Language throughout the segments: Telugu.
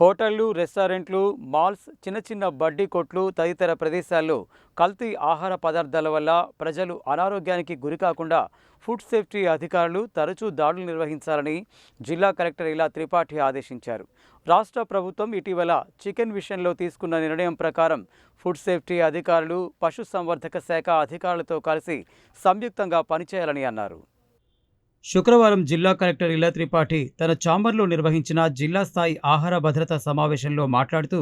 హోటళ్ళు రెస్టారెంట్లు మాల్స్ చిన్న చిన్న బడ్డీ కొట్లు తదితర ప్రదేశాల్లో కల్తీ ఆహార పదార్థాల వల్ల ప్రజలు అనారోగ్యానికి గురికాకుండా ఫుడ్ సేఫ్టీ అధికారులు తరచూ దాడులు నిర్వహించాలని జిల్లా కలెక్టర్ ఇలా త్రిపాఠి ఆదేశించారు. రాష్ట్ర ప్రభుత్వం ఇటీవల చికెన్ విషయంలో తీసుకున్న నిర్ణయం ప్రకారం ఫుడ్ సేఫ్టీ అధికారులు పశుసంవర్ధక శాఖ అధికారులతో కలిసి సంయుక్తంగా పనిచేయాలని అన్నారు. శుక్రవారం జిల్లా కలెక్టర్ ఇలా త్రిపాఠి తన ఛాంబర్లో నిర్వహించిన జిల్లా స్థాయి ఆహార భద్రత సమావేశంలో మాట్లాడుతూ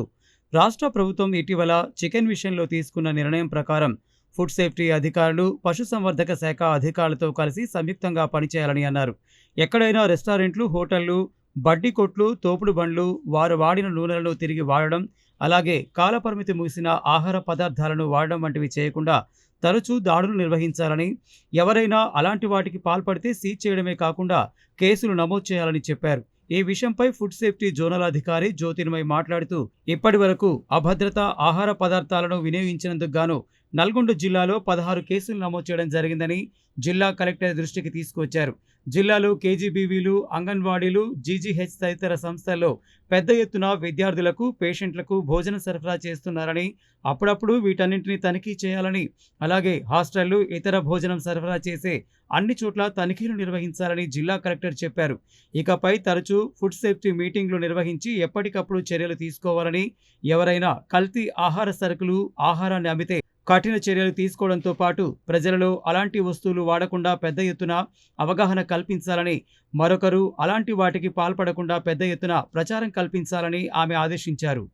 రాష్ట్ర ప్రభుత్వం ఇటీవల చికెన్ విషయంలో తీసుకున్న నిర్ణయం ప్రకారం ఫుడ్ సేఫ్టీ అధికారులు పశుసంవర్ధక శాఖ అధికారులతో కలిసి సంయుక్తంగా పనిచేయాలని అన్నారు. ఎక్కడైనా రెస్టారెంట్లు హోటళ్ళు బడ్డీ కొట్లు తోపుడు బండ్లు వారు వాడిన నూనెలను తిరిగి వాడడం అలాగే కాలపరిమితి ముగిసిన ఆహార పదార్థాలను వాడడం వంటివి చేయకుండా తరచూ దాడులు నిర్వహించాలని ఎవరైనా అలాంటి వాటికి పాల్పడితే సీజ్ చేయడమే కాకుండా కేసులు నమోదు చేయాలని చెప్పారు. ఈ విషయంపై ఫుడ్ సేఫ్టీ జోనల్ అధికారి జ్యోతిర్మయ్ మాట్లాడుతూ ఇప్పటి వరకు అభద్రత ఆహార పదార్థాలను వినియోగించినందుకు గాను నల్గొండ జిల్లాలో పదహారు కేసులు నమోదు చేయడం జరిగిందని జిల్లా కలెక్టర్ దృష్టికి తీసుకొచ్చారు. జిల్లాలో కేజీబీవీలు అంగన్వాడీలు జీజీహెచ్ తదితర సంస్థల్లో పెద్ద ఎత్తున విద్యార్థులకు పేషెంట్లకు భోజనం సరఫరా చేస్తున్నారని అప్పుడప్పుడు వీటన్నింటినీ తనిఖీ చేయాలని అలాగే హాస్టళ్ళు ఇతర భోజనం సరఫరా చేసే అన్ని చోట్ల తనిఖీలు నిర్వహించాలని జిల్లా కలెక్టర్ చెప్పారు. ఇకపై తరచూ ఫుడ్ సేఫ్టీ మీటింగ్లు నిర్వహించి ఎప్పటికప్పుడు చర్యలు తీసుకోవాలని ఎవరైనా కల్తీ ఆహార సరుకులు ఆహారాన్ని అమ్మితే కఠిన చర్యలు తీసుకోవడంతో పాటు ప్రజలలో అలాంటి వస్తువులు వాడకుండా పెద్ద ఎత్తున అవగాహన కల్పించాలని మరొకరు అలాంటి వాటికి పాల్పడకుండా పెద్ద ఎత్తున ప్రచారం కల్పించాలని ఆమె ఆదేశించారు.